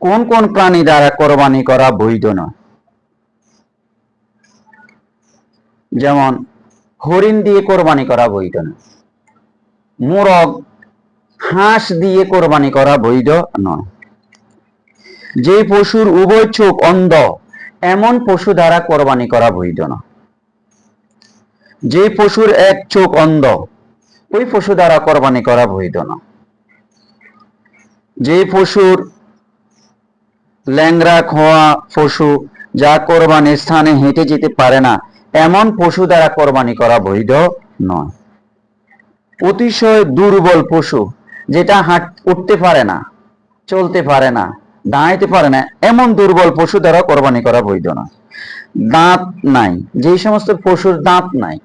কোন কোন প্রাণী দ্বারা কোরবানি করা বৈধ নয়? যেমন, হরিণ দিয়ে কোরবানি করা বৈধ নয়। মোরগ, হাঁস দিয়ে কোরবানি করা বৈধ নয়। যে পশুর উভয় চোখ অন্ধ, এমন পশু দ্বারা কোরবানি করা বৈধ নয়। যে পশুর এক চোখ অন্ধ, ওই পশু দ্বারা কোরবানি করা বৈধ নয়। যে পশুর ল্যাংরা খোয়া, পশু যা কোরবানির স্থানে হেঁটে যেতে পারে না, এমন পশু দ্বারা কোরবানি করা বৈধ নয়। অতিশয় দুর্বল পশু, যেটা হাঁট, উঠতে পারে না, চলতে পারে না, দাঁড়াইতে পারে না, এমন দুর্বল পশু দ্বারা কোরবানি করা বৈধ নয়। দাঁত নাই, যেই সমস্ত পশুর দাঁত নাই,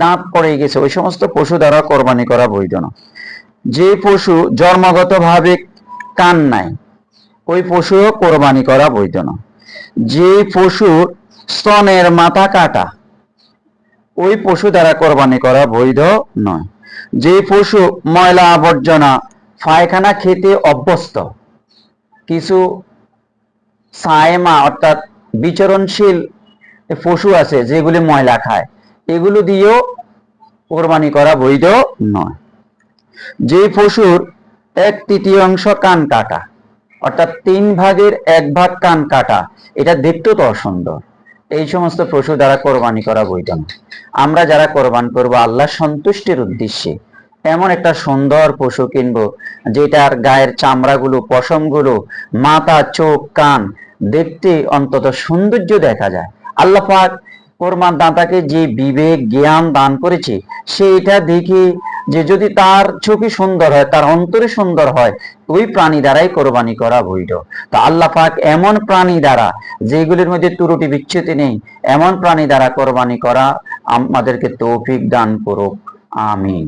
দাঁত পড়ে গেছে, ওই সমস্ত পশু দ্বারা কোরবানি করা বৈধ নয়। যে পশু জন্মগতভাবে কান নাই ওই পশুও কোরবানি করা বৈধ নয় যে পশুর স্তনের মাথা কাটা, ওই পশু দ্বারা কোরবানি করা বৈধ নয়। যে পশু ময়লা আবর্জনা, পায়খানা খেতে অভ্যস্ত, কিছু সায়মা অর্থাৎ বিচরণশীল পশু আছে যেগুলি ময়লা খায়, এগুলো দিয়েও কোরবানি করা বৈধ নয়। যে পশুর এক তৃতীয়াংশ কান কাটা অর্থাৎ তিন ভাগের এক ভাগ কান কাটা। এটা দেখতেও তো অসুন্দর। এই সমস্ত পশু দ্বারা কোরবানি করা বৈধ আমরা যারা কোরবান করব আল্লাহ সন্তুষ্টির উদ্দেশ্যে এমন একটা সুন্দর পশু কিনবো, যেটার গায়ের চামড়াগুলো, পশমগুলো, মাথা, চোখ, কান দেখতে অন্তত সৌন্দর্য দেখা যায়। আল্লাহ পাক কোরবান দাতাকে যে বিবেক, জ্ঞান দান করেছে সে এটা দেখে যে যদি তার চোখে সুন্দর হয়, তার অন্তরে সুন্দর হয়, ওই প্রাণী দ্বারাই কোরবানি করা বৈধ। তো আল্লাহ পাক এমন প্রাণী দ্বারা, যেগুলির মধ্যে ত্রুটি বিচ্ছুতি নেই, এমন প্রাণী দ্বারা কোরবানি করা আমাদেরকে তৌফিক দান করুক। আমিন।